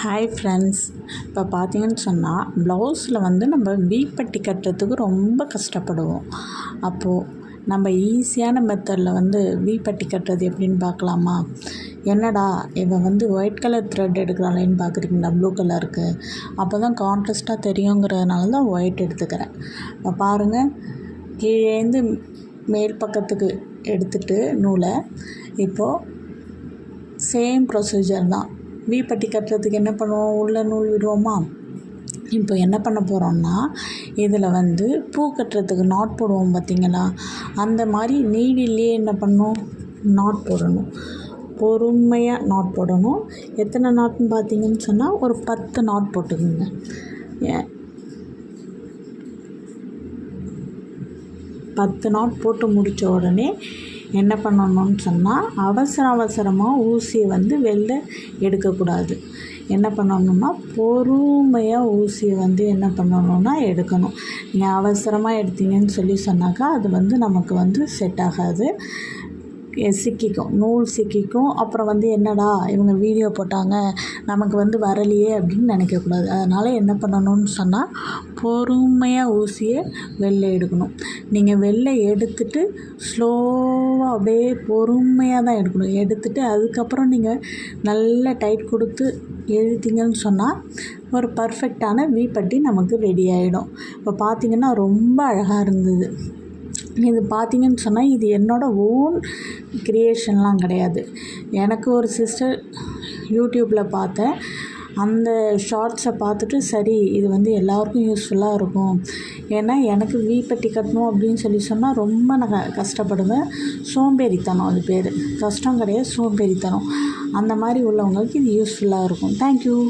Hi friends இப்போ பார்த்தீங்கன்னு சொன்னால் ப்ளவுஸில் வந்து நம்ம வீப்பட்டி கட்டுறதுக்கு ரொம்ப கஷ்டப்படுவோம். அப்போது நம்ம ஈஸியான மெத்தடில் வந்து வீப்பட்டி கட்டுறது எப்படின்னு பார்க்கலாமா? என்னடா இவன் வந்து ஒயிட் கலர் த்ரெட் எடுக்கிறாளேன்னு பார்க்குறீங்களா? ப்ளூ கலருக்கு அப்போ தான் கான்ட்ராஸ்ட்டாக தெரியுங்கிறதுனால தான் ஒயிட் எடுத்துக்கிறேன். இப்போ பாருங்கள் கீழேந்து மேல் பக்கத்துக்கு எடுத்துகிட்டு நூலை இப்போது சேம் ப்ரொசீஜர் தான். வி பட்டி கட்டுறதுக்கு என்ன பண்ணுவோம்? உள்ள நூல் விடுவோமா? இப்போ என்ன பண்ண போகிறோம்னா இதில் வந்து பூ கட்டுறதுக்கு நாட் போடுவோம் பார்த்திங்களா அந்த மாதிரி நீடிலேயே என்ன பண்ணணும் நாட் போடணும். பொறுமையாக நாட் போடணும். எத்தனை நாட்னு பார்த்தீங்கன்னு சொன்னால் ஒரு பத்து நாட் போட்டுக்குங்க. ஏ- பத்து நாட் போட்டு முடித்த உடனே என்ன பண்ணணும்னு சொன்னால் அவசர அவசரமாக ஊசியை வந்து வெளில எடுக்கக்கூடாது. என்ன பண்ணணும்னா பொறுமையாக ஊசியை வந்து என்ன பண்ணணும்னா எடுக்கணும். நீங்கள் அவசரமாக எடுத்தீங்கன்னு சொல்லி சொன்னாக்கா அது வந்து நமக்கு வந்து செட் ஆகாது. சிக்கிக்கும் நூல் சிக்கிக்கும். அப்புறம் வந்து என்னடா இவங்க வீடியோ போட்டாங்க நமக்கு வந்து வரலையே அப்படின்னு நினைக்கக்கூடாது. அதனால் என்ன பண்ணணும்னு சொன்னால் பொறுமையாக ஊசியை வெளில எடுக்கணும். நீங்கள் வெளில எடுத்துட்டு ஸ்லோவாக அப்படியே பொறுமையாக தான் எடுக்கணும். எடுத்துட்டு அதுக்கப்புறம் நீங்கள் நல்ல டைட் கொடுத்து எழுதிங்கன்னு சொன்னால் ஒரு பர்ஃபெக்டான வீப்பட்டி நமக்கு ரெடி ஆகிடும் இப்போ பார்த்திங்கன்னா ரொம்ப அழகாக இருந்தது. இது பார்த்தீங்கன்னு சொன்னால் இது என்னோடய ஓன் க்ரியேஷன்லாம் கிடையாது. எனக்கு ஒரு சிஸ்டர் யூடியூப்பில் பார்த்தேன். அந்த ஷார்ட்ஸை பார்த்துட்டு சரி இது வந்து எல்லாருக்கும் யூஸ்ஃபுல்லாக இருக்கும். ஏன்னா எனக்கு வீப்பட்டி கட்டணும் அப்படின்னு சொல்லி சொன்னால் ரொம்ப நான் க- கஷ்டப்படுவேன். சோம்பேறித்தனம் அது பேர். கஷ்டம் கிடையாது சோம்பேறித்தனம். அந்த மாதிரி உள்ளவங்களுக்கு இது யூஸ்ஃபுல்லாக இருக்கும். தேங்க்யூ